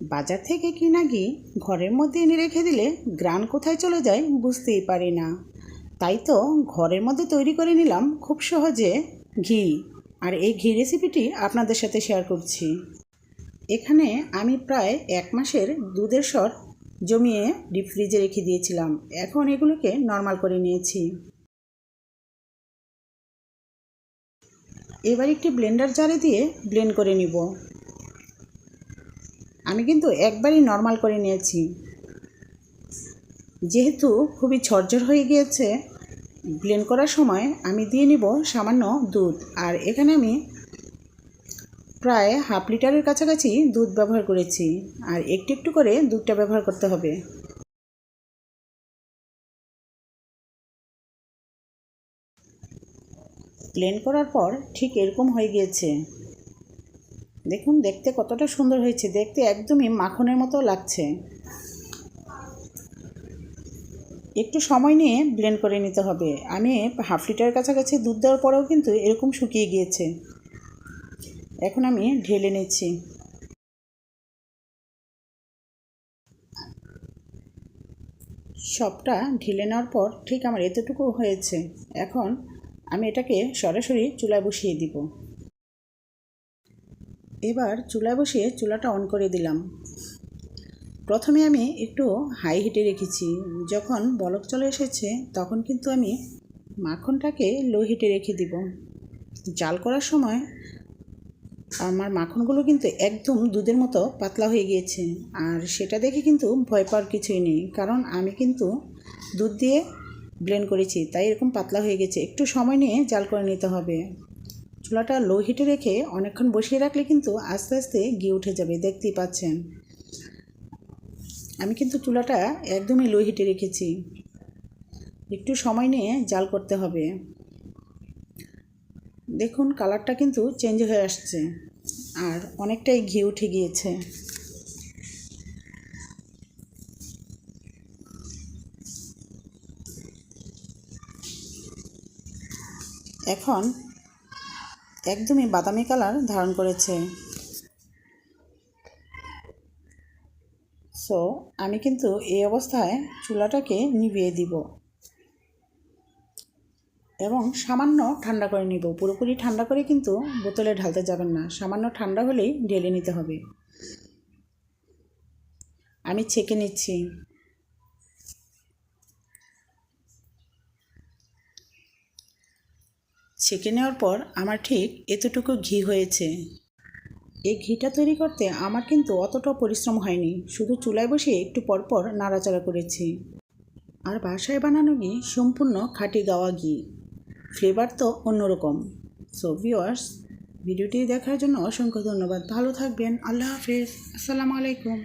বাজার থেকে কিনা ঘি ঘরের মধ্যে এনে রেখে দিলে গ্রান কোথায় চলে যায় বুঝতেই পারি না। তাই তো ঘরের মধ্যে তৈরি করে নিলাম খুব সহজে ঘি। আর এই ঘি রেসিপিটি আপনাদের সাথে শেয়ার করছি। এখানে আমি প্রায় এক মাসের দুধের সর জমিয়ে ডিপ ফ্রিজে রেখে দিয়েছিলাম। এখন এগুলোকে নর্মাল করে নিয়েছি। এবার একটি ব্লেন্ডার জারে দিয়ে ব্লেন্ড করে নিব। আমি কিন্তু একবারই নর্মাল করে নিয়েছি। যেহেতু খুবই ঝরঝর হয়ে গিয়েছে ব্লেন্ড করার সময় আমি দিয়ে নিব সামান্য দুধ। আর এখানে আমি প্রায় হাফ লিটারের কাছাকাছি দুধ ব্যবহার করেছি। আর একটু একটু করে দুধটা ব্যবহার করতে হবে। প্লেন করার পর ঠিক এরকম হয়ে গিয়েছে। দেখুন, দেখতে কতটা সুন্দর হয়েছে। দেখতে একদমই মাখনের মতো লাগছে। একটু সময় নিয়ে ব্লেন্ড করে নিতে হবে। আমি হাফ লিটারের কাছাকাছি দুধ দেওয়ার পরেও কিন্তু এরকম শুকিয়ে গিয়েছে। এখন আমি ঢেলে নিচ্ছি। সবটা ঢেলে নেওয়ার পর ঠিক আমার এতটুকু হয়েছে। এখন আমি এটাকে সরাসরি চুলায় বসিয়ে দিব। এবার চুলায় বসিয়ে চুলাটা অন করে দিলাম। প্রথমে আমি একটু হাই হিটে রেখেছি। যখন বলক চলে এসেছে, তখন কিন্তু আমি মাখনটাকে লো হিটে রেখে দিব। জাল করার সময় আমার মাখনগুলো কিন্তু একদম দুধের মতো পাতলা হয়ে গিয়েছে। আর সেটা দেখে কিন্তু ভয় পাওয়ার কিছুই নেই। কারণ আমি কিন্তু দুধ দিয়ে ব্লেন্ড করেছি, তাই এরকম পাতলা হয়ে গেছে। একটু সময় নিয়ে জাল করে নিতে হবে। চুলাটা লো হিটে রেখে অনেকক্ষণ বসিয়ে রাখলে কিন্তু আস্তে আস্তে ঘি উঠে যাবে, দেখতেই পাচ্ছেন। আমি কিন্তু চুলাটা একদমই লো হিটে রেখেছি। একটু সময় নিয়ে জাল করতে হবে। দেখুন, কালারটা কিন্তু চেঞ্জ হয়ে আসছে আর অনেকটাই ঘি উঠে গিয়েছে। এখন একদমই বাদামি কালার ধারণ করেছে। সো আমি কিন্তু এই অবস্থায় চুলাটাকে নিভিয়ে দিব। এবং সামান্য ঠান্ডা করে নিব। পুরোপুরি ঠান্ডা করে কিন্তু বোতলে ঢালতে যাবেন না। সামান্য ঠান্ডা হলেই ঢেলে নিতে হবে। আমি ছেঁকে নিচ্ছি। ছেঁকে নেওয়ার পর আমার ঠিক এতটুকু ঘি হয়েছে। এই ঘিটা তৈরি করতে আমার কিন্তু অতটা পরিশ্রম হয়নি। শুধু চুলায় বসে একটু পরপর নাড়াচাড়া করেছি। আর বাসায় বানানো ঘি সম্পূর্ণ খাঁটি গাওয়া ঘি। ফ্লেভার তো অন্যরকম। সো ভিওয়ার্স ভিডিওটি দেখার জন্য অসংখ্য ধন্যবাদ। ভালো থাকবেন। আল্লাহ হাফেজ। আসসালামু আলাইকুম।